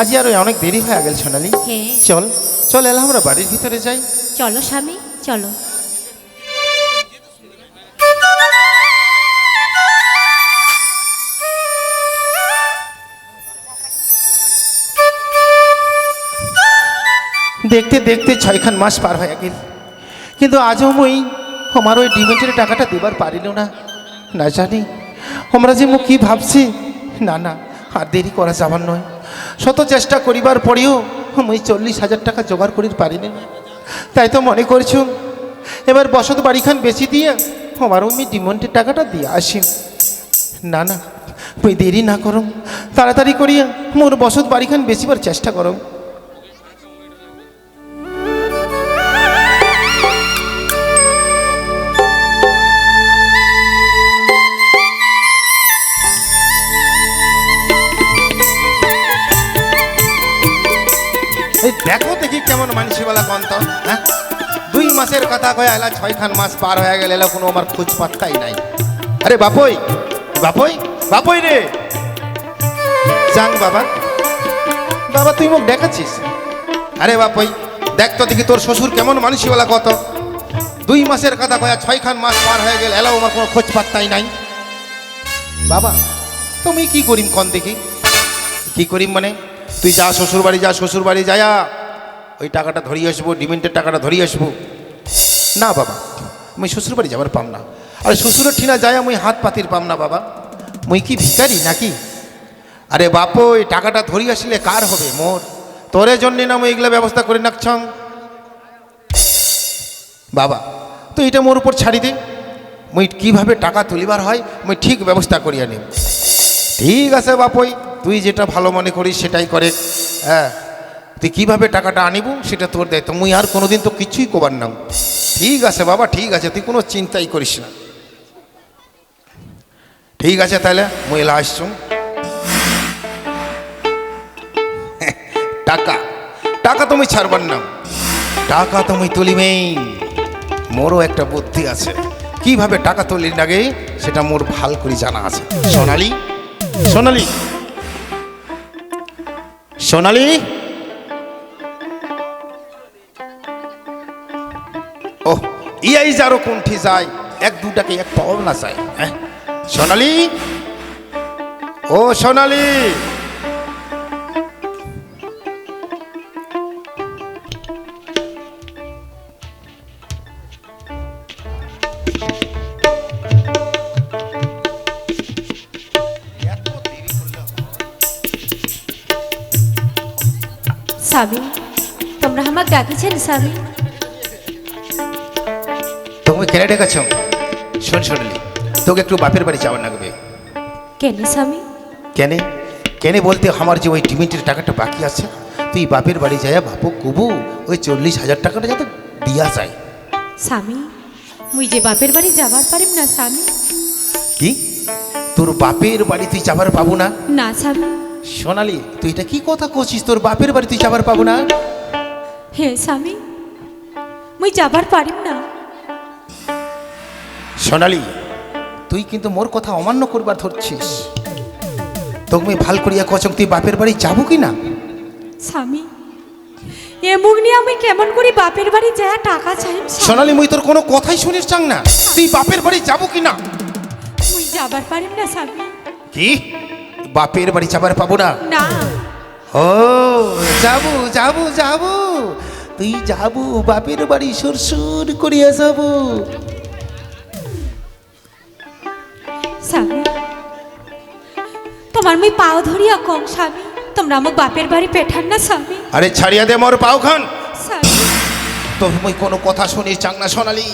আজ আর ওই অনেক দেরি হয়ে গেল সোনালি। চল চল এলা আমরা বাড়ির ভিতরে যাই। চলো স্বামী চলো। দেখতে দেখতে ছয়খান মাস পার হয়ে গেল। কিন্তু আজও মই আমার ওই ডিমেন্টের টাকাটা দেবার পারিল না। না জানি আমরা যে মুখ কী ভাবছি? না না আর দেরি করা যাবার নয়। শত চেষ্টা করিবার পরেও আমি চল্লিশ হাজার টাকা জোগাড় করির পারিনি। তাই তো মনে করছ, এবার বসত বাড়িখান বেশি দিয়ে আমারও আমি ডিমন্টের টাকাটা দিয়ে আসি। না না তুই দেরি না করো তাড়াতাড়ি করিয়া মোর বসত বাড়িখান বেশিবার চেষ্টা করো কয়ে এলা ছয়খান মাস পার হয়ে গেল এলা, কোনো আমার খোঁজ পাত্তাই নাই। আরে বাপই বাপই বাপই রে। যাং বাবা। বাবা, তুই মুখ দেখাচ্ছিস? আরে বাপই, দেখ তো দেখি তোর শ্বশুর কেমন মানসিওয়ালা কত। দুই মাসের কথা কয়া ছয়খান মাস পার হয়ে গেল এলাও আমার কোনো খোঁজ পাত্তাই নাই। বাবা, তুমি কি করিম কন দেখি? কি করিম মানে? তুই যা শ্বশুর বাড়ি যা শ্বশুর বাড়ি যায়া, ওই টাকাটা ধরিয়ে আসব ডিমেন্টের টাকাটা ধরিয়ে আসব। না বাবা আমি শ্বশুর বাড়ি যাবার পাম না। আর শ্বশুরের ঠিনা যায় আমি হাত পাতির পাম না বাবা। মুই কি ভিকারি নাকি? আরে বাপ ওই টাকাটা ধরিয়ে আসলে কার হবে মোর? তোরে জন্যে না মুই এগুলো ব্যবস্থা করে নাকছং বাবা তো এটা মোর উপর ছাড়ি দে। মুই কীভাবে টাকা তুলিবার হয়, মুই ঠিক ব্যবস্থা করিয়া নিব ঠিক আছে বাপই, তুই যেটা ভালো মনে করিস সেটাই করে। হ্যাঁ তুই কীভাবে টাকাটা আনিব? সেটা তোর দায়িত্ব। মুই আর কোনোদিন তো কিছুই কবার নাম ঠিক আছে বাবা, ঠিক আছে, তুই কোনো চিন্তাই করিস না। ঠিক আছে তাহলে, মুই এলা আসছুম টাকা টাকা তুমি ছাড়বার নাম টাকা তুমি তুলিবেই মোরও একটা বুদ্ধি আছে। কীভাবে টাকা তুলি লাগে সেটা মোর ভালো করে জানা আছে। সোনালি সোনালি সোনালি ইয়াই যারো কোনটি যায়, এক দুটাকে এক পাওয়া না যায় হ্যাঁ? সোনালি? ও সোনালি! স্বামী, তোমরা আমাকে ডাকিছেন, স্বামী? তুমি কেনে ডেকেছ? শোন সোনালি তোকে একটু বাপের বাড়ি যাওয়ার লাগবে কেন স্বামী? কেনে? কেনে বলতে আমার যে ওই ডিমিটের টাকাটা বাকি আছে তুই বাপের বাড়ি যাইয়া বাপু কুবু ওই চল্লিশ হাজার টাকাটা যাতে দিয়া যায়। স্বামী মুই যে বাপের বাড়ি যাবার পারিম না স্বামী? কি? তোর বাপের বাড়ি তুই যাবার পাবো না? না স্বামী। সোনালি তুই এটা কি কথা করছিস তোর বাপের বাড়ি তুই যাবার পাবো না? হে স্বামী মুই যাবার পারিম না। সোনালি তুই কিন্তু মোর কথা অমান্য করবার ধরছিস। তোকে আমি ভালো করিয়া কচক তুই বাপের বাড়ি যাব কি না? স্বামী এমুক নিয়ে আমি কেমন করি বাপের বাড়ি যা টাকা চাই? সোনালি মুই তোর কোনো কথাই শুনিস চাং না। তুই বাপের বাড়ি যাব কি না? মুই যাবার পারিম না স্বামী। কি? বাপের বাড়ি যাবার পাবো না? না। ও যাব যাব যাব। তুই যাব বাপের বাড়ি সুরসুর করিয়া যাব। স্বামী তোমার মুই পাও ধরিয়া কম স্বামী তোমরা আমার বাপের বাড়ি পেঠান না স্বামী আরে ছাড়িয়া দে মোর পাও খান তোর মুই কোনো কথা শুনিস চাং না সোনালি।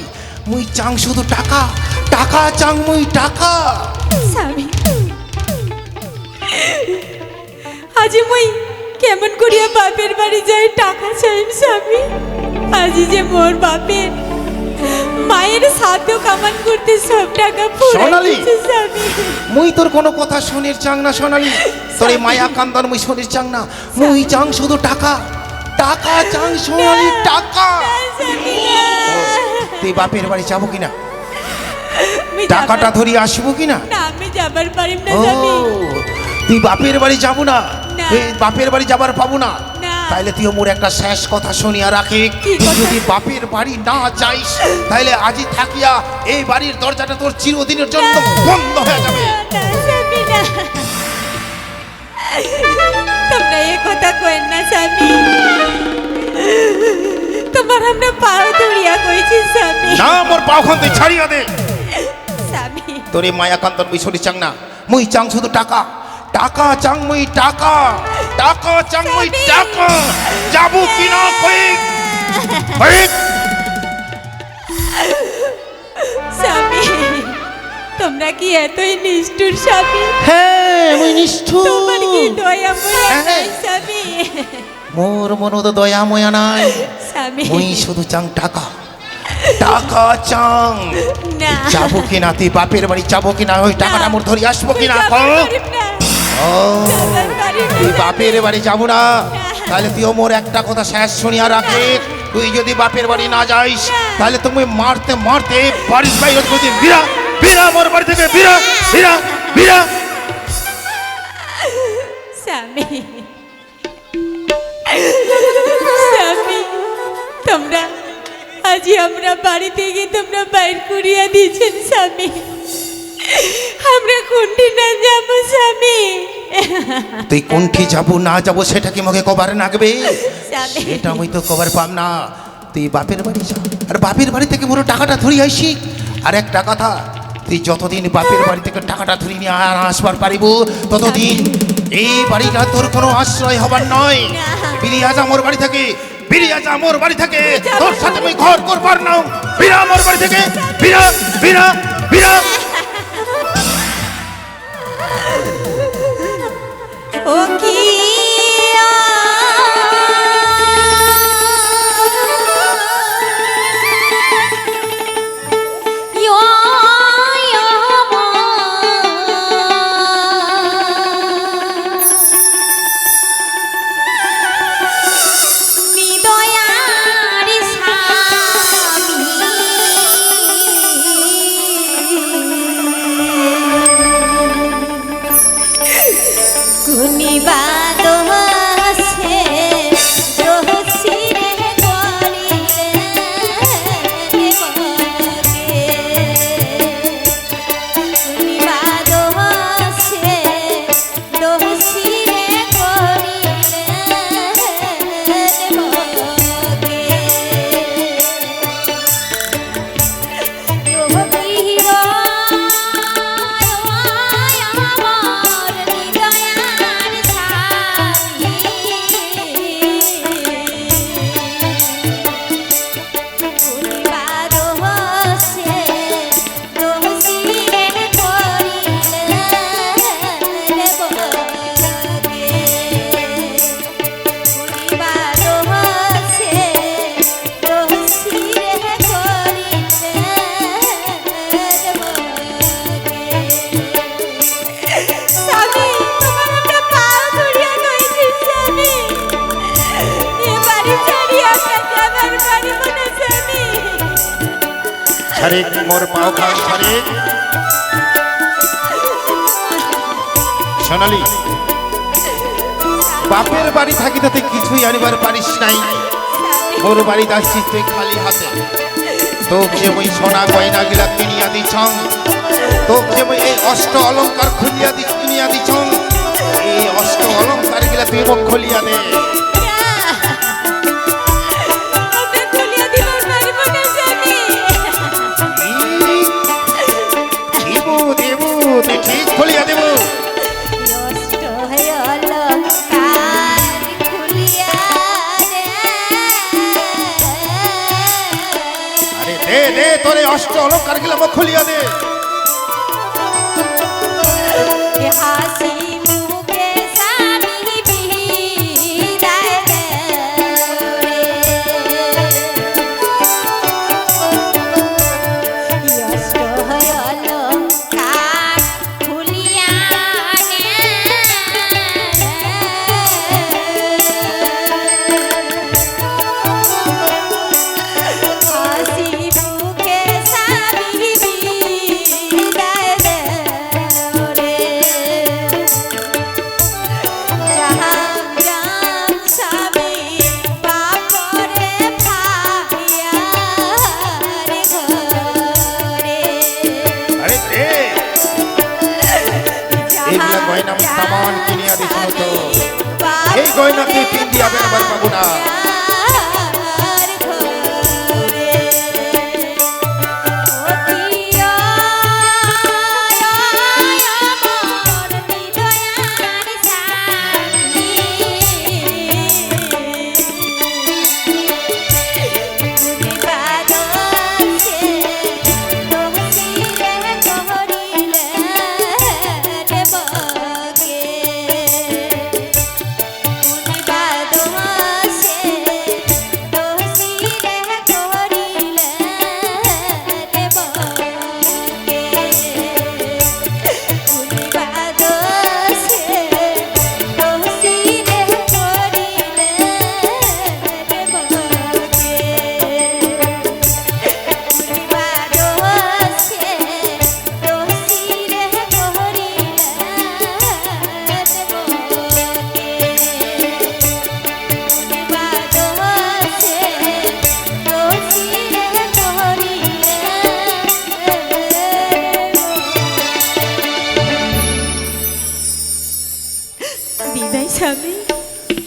মুই চাং শুধু টাকা। টাকা চাং মুই টাকা। স্বামী আজি মুই কেমন করিয়া বাপের বাড়ি যাই টাকা চাইম স্বামী? আজি যে মোর বাপের মায়ের সাধ্য কামান করতে সব টাকা সোনালি! মুই তোর কোনো কথা শুনির চাং না সোনালি। তোর মায়া কান্দার মুই শুনির চাং না। মুই চাং শুধু টাকা। টাকা চাং সোনালি টাকা। তুই বাপের বাড়ি যাব কিনা? টাকাটা ধরিয়ে আসব কিনা? আমি যাবার পারিম না তুই বাপের বাড়ি যাব না। বাপের বাড়ি যাবার পাবো না। তাইলে তুই মোর একটা শেষ কথা শুনিয়া রাখে। যদি বাপের বাড়ি না যাইস তাইলে আজই থাকিয়া এই বাড়ির দরজাটা তোর চিরদিনের জন্য বন্ধ হয়ে যাবে। তোমরা এ কথা না স্বামী। তোমার আমরা পাও কইছি স্বামী। না মোর তুই ছাড়িয়া দে। স্বামী। তোর মায়া কান্তন মুই সরি চাং না। মুই চাং শুধু টাকা। টাকা চাং মুই টাকা। টাকা চাং মুই টাকা যাব কিনা কই কই স্বামী তোমরা কি এতই নিষ্ঠুর স্বামী? হ্যাঁ মুই নিষ্ঠুর। তোমার কি দয়া ময়া হ্যাঁ। নাই স্বামী? মোর মনদ দয়া ময়া নাই। স্বামী। মুই শুধু চাং টাকা। টাকা চাং। না। যাব কিনা তুই বাপের বাড়ি যাব কিনা ওই টাকাটা মোর ধরে আসব কিনা কও? তুই বাপের বাড়ি যাব না। তাহলে তুইও মোর একটা কথা শেষ শুনিয়া রাখে। তুই যদি বাপের বাড়ি না যাইস, তাহলে তুমি মারতে মারতে বাড়ির বাইরে যদি বিরা বিরা মোর বাড়ি থেকে বিরা বিরা বিরা স্বামী স্বামী, তোমরা আজ আমরা বাড়ি থেকে তোমরা বাইর করিয়া দিয়েছেন, স্বামী। আমরা কোনটি না যাব স্বামী? তুই কোনটি যাব না যাব সেটা কি মুখে কবার নাগবে? সেটা আমি তো কবার পাম না। তুই বাপের বাড়ি যা। আর বাপের বাড়ি থেকে মোর টাকাটা ধরি আইসি। আর একটা কথা তুই যতদিন বাপের বাড়ি থেকে টাকাটা ধরি নিয়ে আর আসবার পারিব ততদিন এই বাড়িটা তোর কোনো আশ্রয় হবার নয়। বিরিয়া যা মোর বাড়ি থেকে বিরিয়া যা মোর বাড়ি থেকে তোর সাথে আমি ঘর করবার নাও বিরা মোর বাড়ি থেকে বিরা বিরা বিরা ছাড়ে মোর পাও খান ছাড়ে সোনালি, বাপের বাড়ি থাকিতে কিছুই আনিবার পারিস নাই। মোর বাড়ি আসছিস তুই খালি হাতে। তোকে যে ওই সোনা গয়না গিলা কিনিয়া দিছং। তোকে যে এই অষ্ট অলংকার খুলিয়া দি কিনিয়া দিছং। এই অষ্ট অলংকার গিলা তুই মুখ খুলিয়া দে। অষ্ট অলংকার গিলা মুখ খুলিয়া দে। হাসি তিন দিয়ে আমি আবার পাবো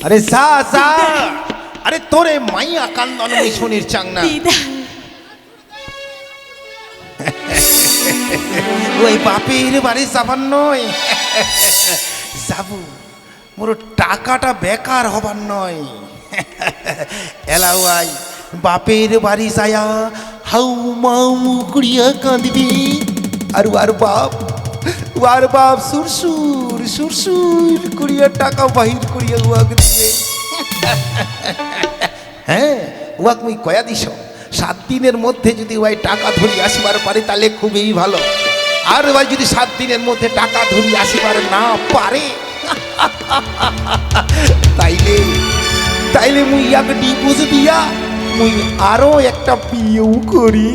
আরে যা যা। আরে তোরে মাইয়া কান্দন মিশনের চাংনা। ওই বাপের বাড়ি যাবার নয়। যাব। মোর টাকাটা বেকার হবার নয়। এলাওয়াই বাপের বাড়ি যায়া হাউ মাউ কুড়িয়া কাঁদবি। আর আর বাপ আর বাপ সুরসুর। সুরসুর করিয়া টাকা বাহির করিয়া উয়াক দিবে হ্যাঁ উয়াক মুই কয়া দিস সাত দিনের মধ্যে যদি ওই টাকা ধরি আসিবার পারে তাহলে খুবই ভালো। আর ওই যদি সাত দিনের মধ্যে টাকা ধরি আসিবার না পারে, তাইলে তাইলে মুই ইয়াকে ডিপোজ দিয়া মুই আরও একটা বিয়েও করি।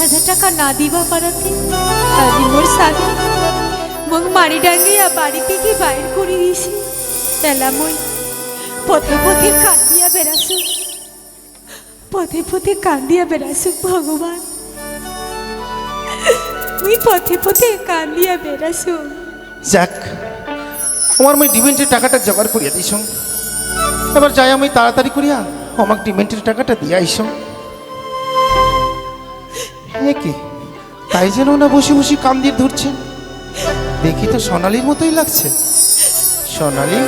হাজার টাকা না দিবা পারাতে? আজি মোর স্বামী মোক মারি ডাঙ্গিয়া বাড়ি থেকে বাইর করে দিছি। এলা মই পথে পথে কান্দিয়া বেড়াছু পথে পথে কান্দিয়া বেড়াছু ভগবান। মুই পথে পথে কান্দিয়া বেড়াছু যাক, আমার মই ডিমেন্টের টাকাটা জোগাড় করিয়া দিস এবার যাই আমি তাড়াতাড়ি করিয়া আমাকে ডিমেন্টের টাকাটা দিয়া আইস। এ কি? তাই যেন না বসে বসে কাম দিয়ে ধরছে। দেখি তো সোনালির মতোই লাগছে। সোনালি?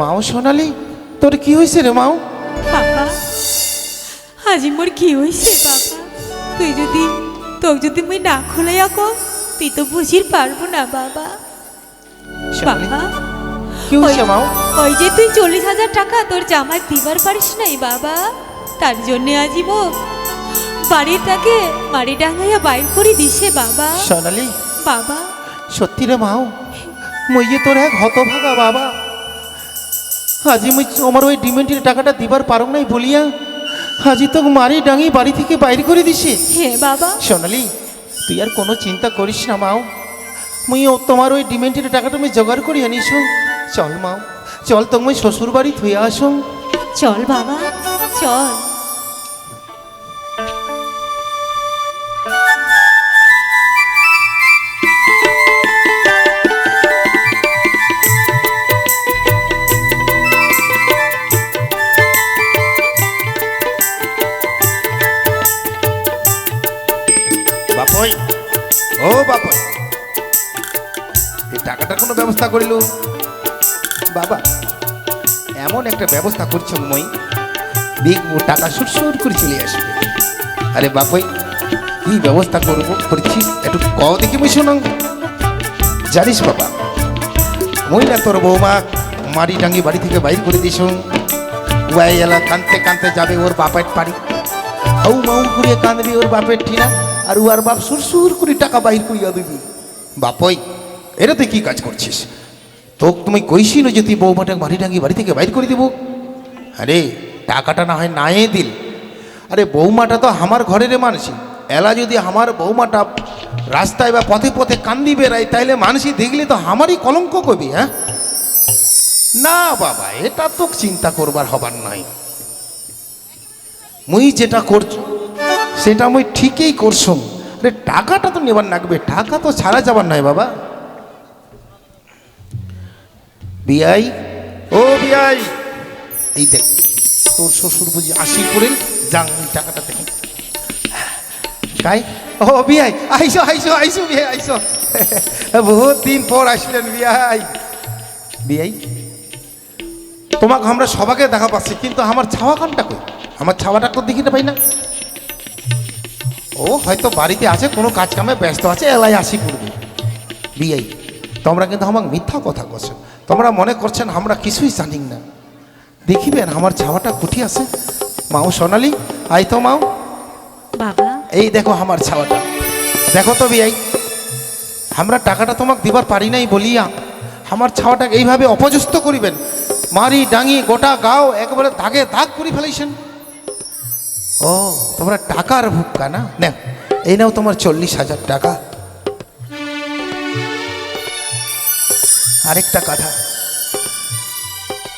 মাও সোনালি তোর কি হয়েছে রে মাও? বাবা আজি মোর কি হয়েছে বাবা? তুই যদি তোকে যদি মুই না খোলাইয়া কো তুই তো বুঝির পারব না বাবা। বাবা কি হয়েছে মাও? ওই যে তুই চল্লিশ হাজার টাকা তোর জামাই দিবার পারিস নাই বাবা তার জন্যে আজি মো বাড়ির তাকে মারি ডাঙ্গাইয়া বাইর করে দিছে বাবা। সোনালি বাবা। সত্যি রে মাও মই তোর এক হতভাগা বাবা। আজি মুই আমার ওই ডিমেন্টের টাকাটা দিবার পারো নাই বলিয়া আজি তো মারি ডাঙি বাড়ি থেকে বাইরে করে দিছে। হে বাবা। সোনালি তুই আর কোনো চিন্তা করিস না মাও। মুই তোমার ওই ডিমেন্টের টাকাটা আমি জোগাড় করি আনিস চল মাও চল তো মুই শ্বশুর বাড়ি থুয়ে আসো চল বাবা চল। বাপই। ও বাপই। এই টাকাটার কোনো ব্যবস্থা করিল? বাবা, এমন একটা ব্যবস্থা করছ মই দেখব টাকা সুরসুর করে চলে আসবে। আরে বাপই, কি ব্যবস্থা করব? করছিস একটু ক দেখি মই শোনাং। জানিস বাবা মই না তোর বৌমা মারি টাঙ্গি বাড়ি থেকে বাইর করে দিস ওয়াই এলা কানতে কানতে যাবে ওর বাপের বাড়ি। হাউ মাউ করিয়া কাঁদবি ওর বাপের ঠিনা। আর উয়ার বাপ সুর সুর করে টাকা বাহির করিয়া দিবি। বাপই, এটাতে কি কাজ করছিস? তোকে তুমি কইছি না যে তুই বৌমাটা বাড়ি ডাঙ্গি বাড়ি থেকে বাইর করে দিব? আরে, টাকাটা না হয় নায়ে দিল। আরে বৌমাটা তো আমার ঘরের মানুষই এলা যদি আমার বৌমাটা রাস্তায় বা পথে পথে কান্দি বেড়ায়, তাইলে মানুষই দেখলে তো আমারই কলঙ্ক কবি হ্যাঁ? না বাবা, এটা তো চিন্তা করবার হবার নাই। মুই যেটা করছ সেটা মুই ঠিকই করছ আরে টাকাটা তো নেবার লাগবে টাকা তো ছাড়া যাবার নাই বাবা। বিআই? ও বিআই। এই দেখ তোর শ্বশুর বুঝি আশি করেন যাং এই টাকাটা থেকে কাই? ও বিআই আইসো আইসো আইসো বিআই আইসো। বহুত দিন পর আসলেন বিআই। বিআই তোমাকে আমরা সবাকে দেখা পাচ্ছি কিন্তু আমার ছাওয়া খানটা কই? আমার ছাওয়াটা তো দেখিতে পাই না। ও হয়তো বাড়িতে আছে কোনো কাজ কামে ব্যস্ত আছে এলাই আসি করবে বিআই তোমরা কিন্তু আমাকে মিথ্যা কথা করছ তোমরা মনে করছেন আমরা কিছুই জানি না। দেখিবেন আমার ছাওয়াটা কুঠি আছে। মাও সোনালি আই তো মাও। বাবা। এই দেখো আমার ছাওয়াটা। দেখো তো বিআই আমরা টাকাটা তোমাকে দিবার পারি নাই বলিয়া আমার ছাওয়াটাকে এইভাবে অপযস্ত করিবেন। মারি ডাঙি গোটা গাও একবারে দাগে দাগ করে ফেলাইছেন। ও তোমরা টাকার ভুক্কা না? না এই নাও তোমার চল্লিশ হাজার টাকা। আরেকটা কথা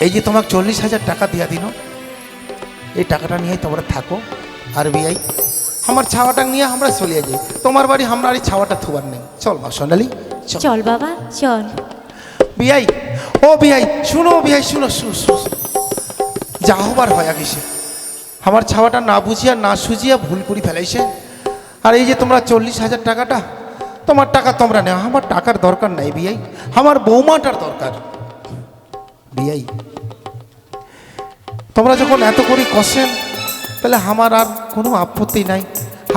এই যে তোমাকে চল্লিশ হাজার টাকা দিয়া দিন এই টাকাটা নিয়ে তোমরা থাকো আর বিআই আমার ছাওয়াটা নিয়ে আমরা চলে যাই। তোমার বাড়ি আমরা এই ছাওয়াটা থুবার নেই। চল মা সোনালি চল। বাবা চল। বিআই ও বিআই শুনো বিআই শুনো শুনো। যা হবার হয় গেছে আমার ছাওয়াটা না বুঝিয়া, না সুজিয়া ভুল করে ফেলাইছে। আর এই যে তোমরা চল্লিশ হাজার টাকাটা, তোমার টাকা তোমরা নেও। আমার টাকার দরকার নাই বিআই আমার বৌমাটার দরকার। বিআই তোমরা যখন এত করে কষেন, তাহলে আমার আর কোনো আপত্তি নাই।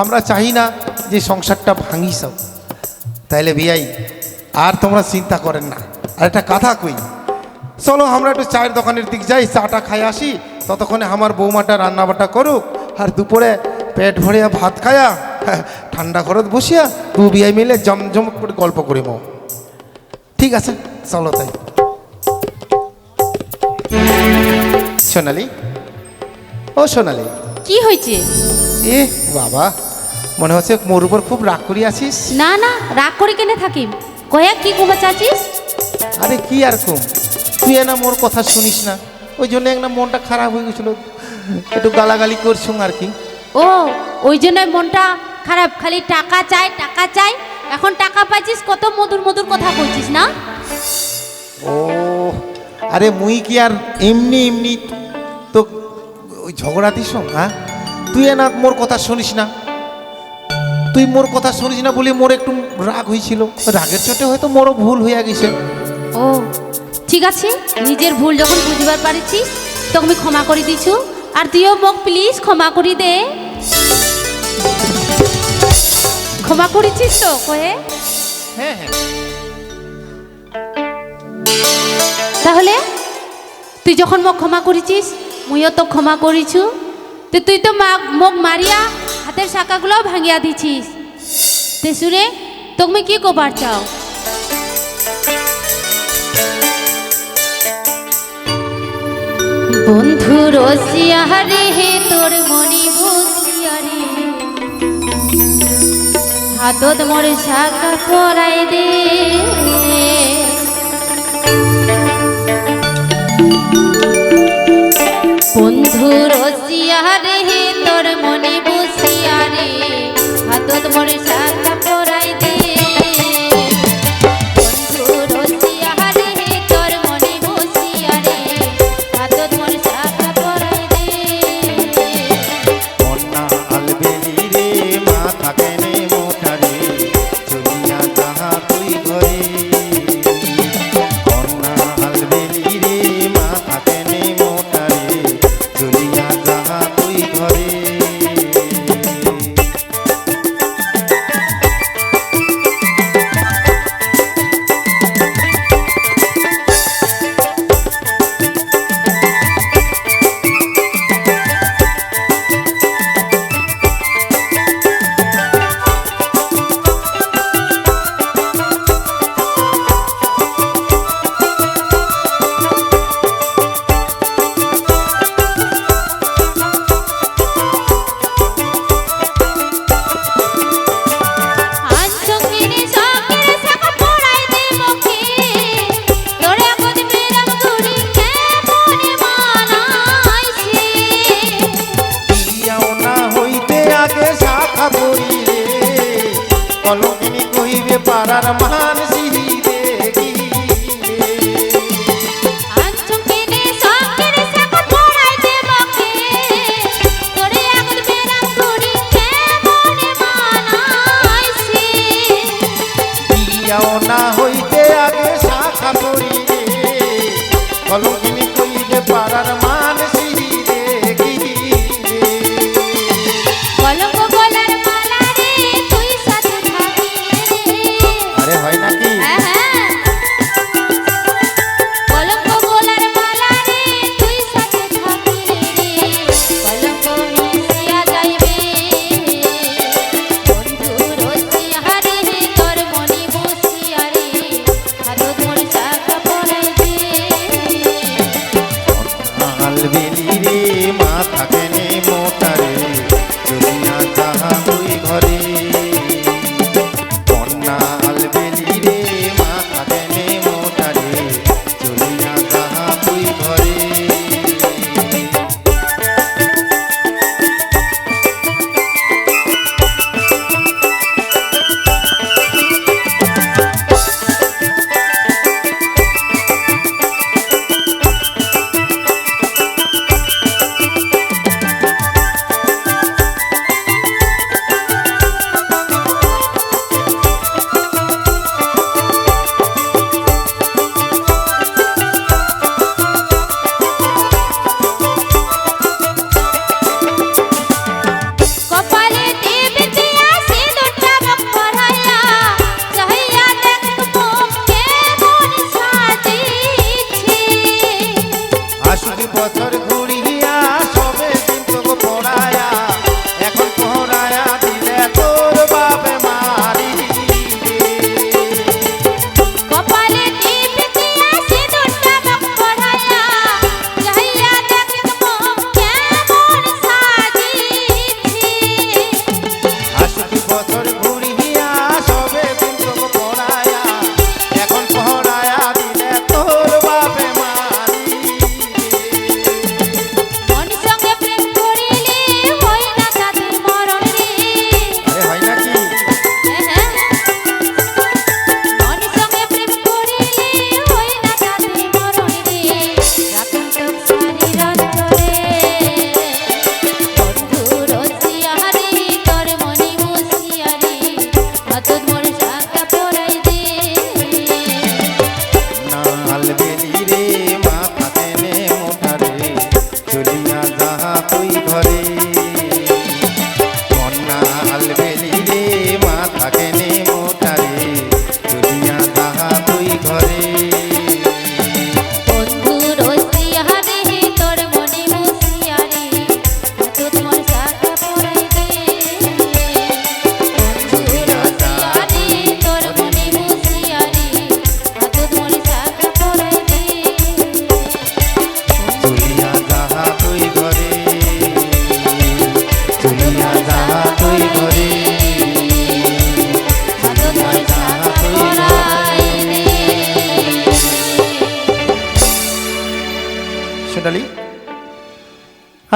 আমরা চাই না যে সংসারটা ভাঙি তাইলে বিয়াই, আর তোমরা চিন্তা করেন না। আর একটা কথা কই চলো আমরা একটু চায়ের দোকানের দিক যাই চাটা খাই আসি। ততক্ষণে আমার বৌমাটা রান্নাবাটা করুক আর দুপুরে পেট ভরিয়া ভাত খায়া ঠান্ডা ঘরত বসিয়া দু বিয়াই মিলে জমজম করে গল্প করিব ঠিক আছে চলো তাই। সোনালি? ও সোনালি। কি হয়েছে? এ বাবা মনে হচ্ছে মোর উপর খুব রাগ করি আছিস। না না রাগ করে কেনে থাকিম? কয়া কি কুমা চাচিস? আরে কি আর কম? তুই না মোর কথা শুনিস না। ওই জন্য একটা মনটা খারাপ হয়ে গেছিল। একটু গালাগালি করছুম আর কি। ও ওই জন্য মনটা খারাপ। খালি টাকা চাই টাকা চাই। এখন টাকা পাইছিস কত মধুর মধুর কথা বলছিস না? ও আরে মুই কি আর এমনি এমনি তো ওই ঝগড়া দিস হ্যাঁ? তুই না মোর কথা শুনিস না। তুই মোর কথা শুনিস না বলে মোর একটু রাগ হয়েছিল। রাগের চোটে হয়তো মোরও ভুল হইয়া গেছে। ও ঠিক আছে? নিজের ভুল যখন বুঝবার পারিছিস তখন আমি ক্ষমা করে দিছু। আর তুইও মোক প্লিজ ক্ষমা করি দে। ক্ষমা করেছিস তো কয়ে? হ্যাঁ হ্যাঁ। তাহলে তুই যখন মোক ক্ষমা করেছিস মুইও তো ক্ষমা করিছু। তো তুই তো মা মোক মারিয়া হাতের শাখাগুলোও ভাঙিয়া দিছিস। তে শুনে তুমি কি কবার চাও? বন্ধু রসিয়া রে হে তোর মনি বসিয়া রে। হাতত মোর শাখা করাই দে। কাল বেলি রে মা থাকে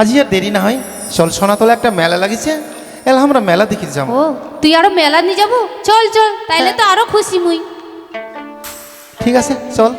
আজি আর দেরি না হয়। চল সোনাতলা একটা মেলা লাগিছে। এলা আমরা মেলা দেখি যাব ও তুই আরও মেলা নিয়ে যাব? চল চল তাইলে তো আরও খুশি মুই। ঠিক আছে চল।